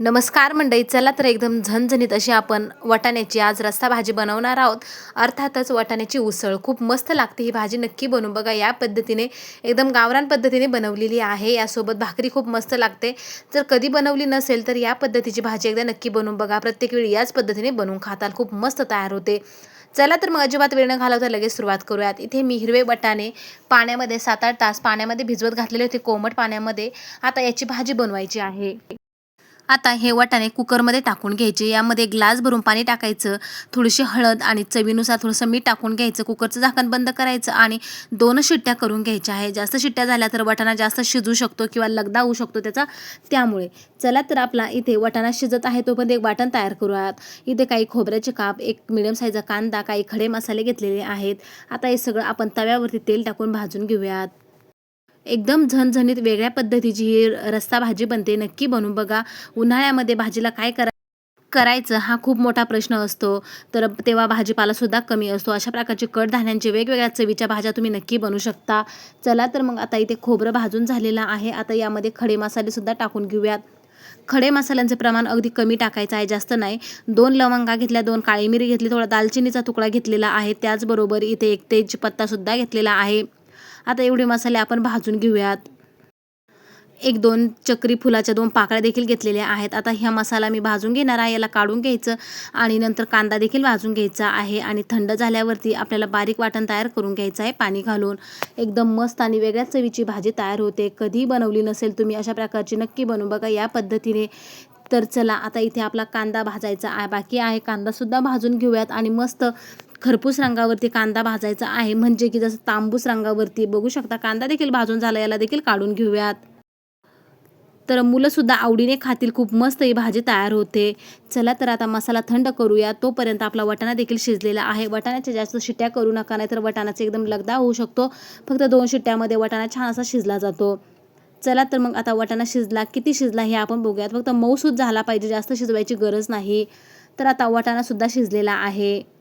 नमस्कार मंडळी चला तर एकदम झणझणीत अशी आपण वाटाण्याची आज रस्ता भाजी बनवणार आहोत. अर्थातच वाटाण्याची उसळ खूप मस्त लागते ही भाजी नक्की बनवून बघा. या पद्धतीने एकदम गावरान पद्धतीने बनवलेली आहे. यासोबत भाकरी खूप मस्त लागते. जर कधी बनवली नसेल तर या पद्धतीची भाजी एकदा नक्की बनवून बघा. प्रत्येक वेळी याच पद्धतीने बनवून खाताल. खूप मस्त तयार होते. चला तर मग अजिबात वेळ न घालवता लगेच सुरुवात करूयात. इथे मी हिरवे वटाणे पाण्यामध्ये सात आठ तास पाण्यामध्ये भिजवत घातलेले होते. कोमट पाण्यामध्ये. आता याची भाजी बनवायची आहे. आता हे वाटाणे कुकरमध्ये टाकून घ्यायचे. यामध्ये ग्लास भरून पाणी टाकायचं थोडीशी हळद आणि चवीनुसार थोडंसं मीठ टाकून घ्यायचं कुकरचं झाकण बंद करायचं आणि दोन शिट्ट्या करून घ्यायच्या आहे जास्त शिट्ट्या झाल्या तर वाटाणा जास्त शिजू शकतो किंवा लगदा होऊ शकतो त्याचा. त्यामुळे चला तर आपला इथे वाटाणा शिजत आहे तोपर्यंत एक वाटण तयार करूयात. इथे काही खोबऱ्याचे काप एक मिडियम साईजचा कांदा काही खडे मसाले घेतलेले आहेत. आता हे सगळं आपण तव्यावरती तेल टाकून भाजून घेऊयात. एकदम झणझणीत वेगळ्या पद्धतीची ही रस्सा भाजी बनते. नक्की बनवून बघा. उन्हाळ्यामध्ये भाजीला काय करा करायचं हा खूप मोठा प्रश्न असतो. तर तेव्हा भाजीपालासुद्धा कमी असतो. अशा प्रकारचे कडधान्यांचे वेगवेगळ्या चवीच्या भाज्या तुम्ही नक्की बनवू शकता. चला तर मग आता इथे खोबरं भाजून झालेलं आहे. आता यामध्ये खडे मसालेसुद्धा टाकून घेऊयात. खडे मसाल्यांचे प्रमाण अगदी कमी टाकायचं आहे जास्त नाही. दोन लवंगा घेतल्या दोन काळी मिरी घेतली थोडा दालचिनीचा तुकडा घेतलेला आहे. त्याचबरोबर इथे एक तेजपत्तासुद्धा घेतलेला आहे. आता एवढे मसाले आपण भाजून घेऊयात. एक दोन चक्री फुलाच्या दोन पाकळ्या देखील घेतलेल्या आहेत. आता ह्या मसाला मी भाजून घेणार आहे याला काढून घ्यायचं आणि नंतर कांदा देखील भाजून घ्यायचा आहे आणि थंड झाल्यावरती आपल्याला बारीक वाटण तयार करून घ्यायचं आहे पाणी घालून. एकदम मस्त आणि वेगळ्याच चवीची भाजी तयार होते. कधी बनवली नसेल तुम्ही अशा प्रकारची नक्की बनवू बघा या पद्धतीने. तर चला आता इथे आपला कांदा भाजायचा आहे बाकी आहे. कांदासुद्धा भाजून घेऊयात आणि मस्त खरपूस रंगावरती कांदा भाजायचा आहे. म्हणजे की जसं तांबूस रंगावरती. बघू शकता कांदा देखील भाजून झाला याला देखील काढून घेऊयात. तर मुलंसुद्धा आवडीने खातील खूप मस्त ही भाजी तयार होते. चला तर आता मसाला थंड करूया. तोपर्यंत आपला वटाणा देखील शिजलेला आहे. वटाण्याच्या जास्त शिट्ट्या करू नका नाही तर वटाणाचा एकदम लगदा होऊ शकतो. फक्त दोन शिट्ट्यामध्ये वटाणा छान असा शिजला जातो. चला तर मग आता वटाणा शिजला किती शिजला हे आपण बघूयात. फक्त मऊसूद झाला पाहिजे जास्त शिजवायची गरज नाही. तर आता वटाणासुद्धा शिजलेला आहे.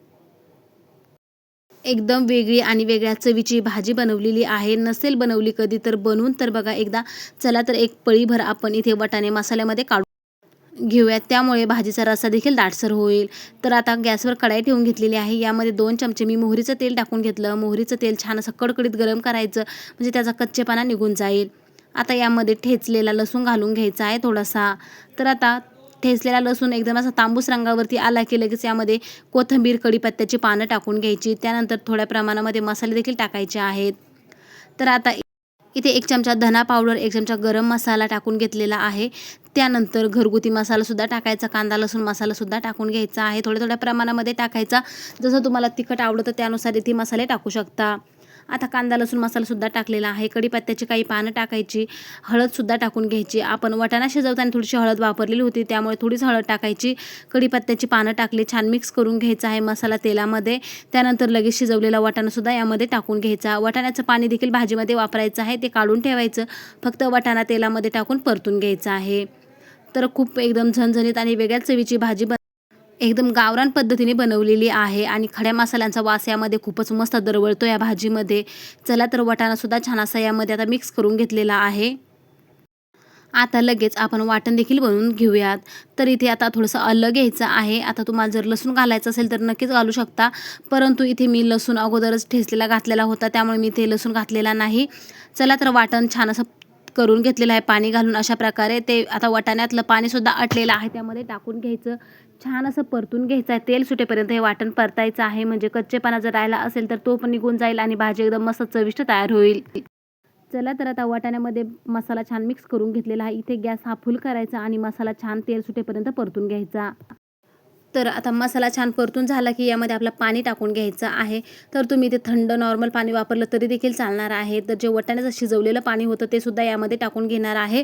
एकदम वेगळी आणि वेगळ्या चवीची भाजी बनवलेली आहे. नसेल बनवली कधी तर बनवून. तर बघा एकदा चला तर एक पळीभर आपण इथे वटाणे मसाल्यामध्ये काढू. घेऊयात. त्यामुळे भाजीचा रस्सा देखील दाटसर होईल. तर आता गॅसवर कढाई ठेवून घेतलेली आहे. यामध्ये दोन चमचे मी मोहरीचं तेल टाकून घेतलं. मोहरीचं तेल छान असं कडकडीत गरम करायचं. म्हणजे त्याचा कच्चेपणा निघून जाईल. आता यामध्ये ठेचलेला लसूण घालून घ्यायचा आहे थोडासा. तर आता ठेचलेला लसूण एकदम असा तांबूस रंगावरती आला की लगेच यामध्ये कोथिंबीर कढीपत्त्याची पानं टाकून घ्यायची. त्यानंतर थोड्या प्रमाणामध्ये मसाले देखील टाकायचे आहेत. तर आता इथे एक चमचा धना पावडर एक चमचा गरम मसाला टाकून घेतलेला आहे. त्यानंतर घरगुती मसालासुद्धा टाकायचा कांदा लसूण मसालासुद्धा टाकून घ्यायचा आहे. थोड्या थोड्या प्रमाणामध्ये टाकायचा. जसं तुम्हाला तिखट आवडतं त्यानुसार इथे मसाले टाकू शकता. आता कांदा लसूण मसालासुद्धा टाकलेला आहे. कढीपत्त्याची काही पानं टाकायची. हळदसुद्धा टाकून घ्यायची. आपण वटाणा शिजवताना थोडीशी हळद वापरलेली होती त्यामुळे थोडीच हळद टाकायची. कढीपत्त्याची पानं टाकली छान मिक्स करून घ्यायचं आहे मसाला तेलामध्ये. त्यानंतर लगेच शिजवलेला वटाणासुद्धा यामध्ये टाकून घ्यायचा. वटाण्याचं पाणी देखील भाजीमध्ये वापरायचं आहे ते काढून ठेवायचं. फक्त वटाणा तेलामध्ये टाकून परतून घ्यायचं आहे. तर खूप एकदम झणझणीत आणि वेगळ्याच चवीची भाजी बन एकदम गावरान पद्धतीने बनवलेली आहे आणि खड्या मसाल्यांचा वास यामध्ये खूपच मस्त दरवळतो या भाजीमध्ये. चला तर वाटाणासुद्धा छान असा यामध्ये आता मिक्स करून घेतलेला आहे. आता लगेच आपण वाटण देखील बनवून घेऊयात. तर इथे आता थोडंसं अलग घ्यायचं आहे. आता तुम्हाला जर लसूण घालायचं असेल तर नक्कीच घालू शकता. परंतु इथे मी लसूण अगोदरच ठेचलेला घातलेला होता. त्यामुळे मी इथे लसूण घातलेला नाही. चला तर वाटण छान असं करून घेतलेलं आहे पाणी घालून अशा प्रकारे. ते आता वाटाण्यातलं पाणीसुद्धा आटलेलं आहे. त्यामध्ये टाकून घ्यायचं. छान असं परतून घ्यायचं आहे. तेल सुटेपर्यंत हे वाटण परतायचं आहे. म्हणजे कच्चेपणा जर राहिला असेल तर तो पण निघून जाईल आणि भाजी एकदम मस्त चविष्ट तयार होईल. चला तर आता वाटाण्यामध्ये मसाला छान मिक्स करून घेतलेला आहे. इथे गॅस हा फुल करायचा आणि मसाला छान तेल सुटेपर्यंत परतून घ्यायचा. तर आता मसाला छान परतून झाला की यामध्ये आपला पाणी टाकून घ्यायचं आहे. तर तुम्ही ते थंड नॉर्मल पाणी वापरलं तरी देखील चालणार आहे. तर जे वटाण्याचं शिजवलेलं पाणी होतं ते सुद्धा यामध्ये टाकून घेणार आहे.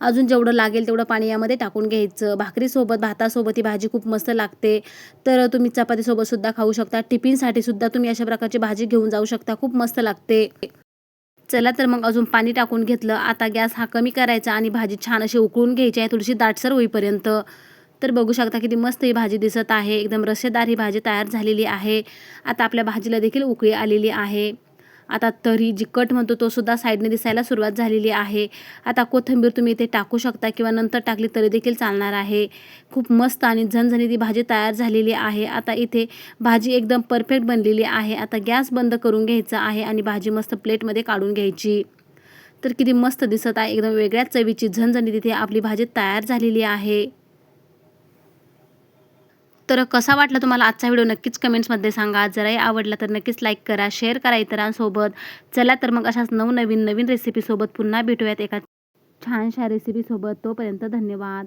अजून जेवढं लागेल तेवढं पाणी यामध्ये टाकून घ्यायचं. भाकरीसोबत भातासोबत ही भाजी खूप मस्त लागते. तर तुम्ही चपातीसोबतसुद्धा खाऊ शकता. टिफिनसाठी सुद्धा तुम्ही अशा प्रकारची भाजी घेऊन जाऊ शकता. खूप मस्त लागते. चला तर मग अजून पाणी टाकून घेतलं. आता गॅस हा कमी करायचा आणि भाजी छान अशी उकळून घ्यायची आहे. थोडीशी दाटसर होईपर्यंत. तर बघू शकता किती मस्त ही भाजी दिसत आहे. एकदम रसेदार ही भाजी तयार झालेली आहे. आता आपल्या भाजीला देखील उकळी आलेली आहे. आता तरी जी कट म्हणतो तो सुद्धा साईडने दिसायला सुरुवात झालेली आहे. आता कोथिंबीर तुम्ही इथे टाकू शकता किंवा नंतर टाकली तरी देखील चालणार आहे. खूप मस्त आणि झणझणीत ही भाजी तयार झालेली आहे. आता इथे भाजी एकदम परफेक्ट बनलेली आहे. आता गॅस बंद करून घ्यायचा आहे आणि भाजी मस्त प्लेटमध्ये काढून घ्यायची. तर किती मस्त दिसत आहे. एकदम वेगळ्याच चवीची झणझणीत इथे आपली भाजी तयार झालेली आहे. तर कसा वाटला तुम्हाला आजचा व्हिडिओ? नक्कीच कमेंट्समध्ये सांगा. जराही आवडला तर नक्कीच लाईक करा शेअर करा इतरांसोबत. चला तर मग अशाच नवनवीन नवीन रेसिपीसोबत पुन्हा भेटूयात. एका छानशा रेसिपीसोबत तोपर्यंत धन्यवाद.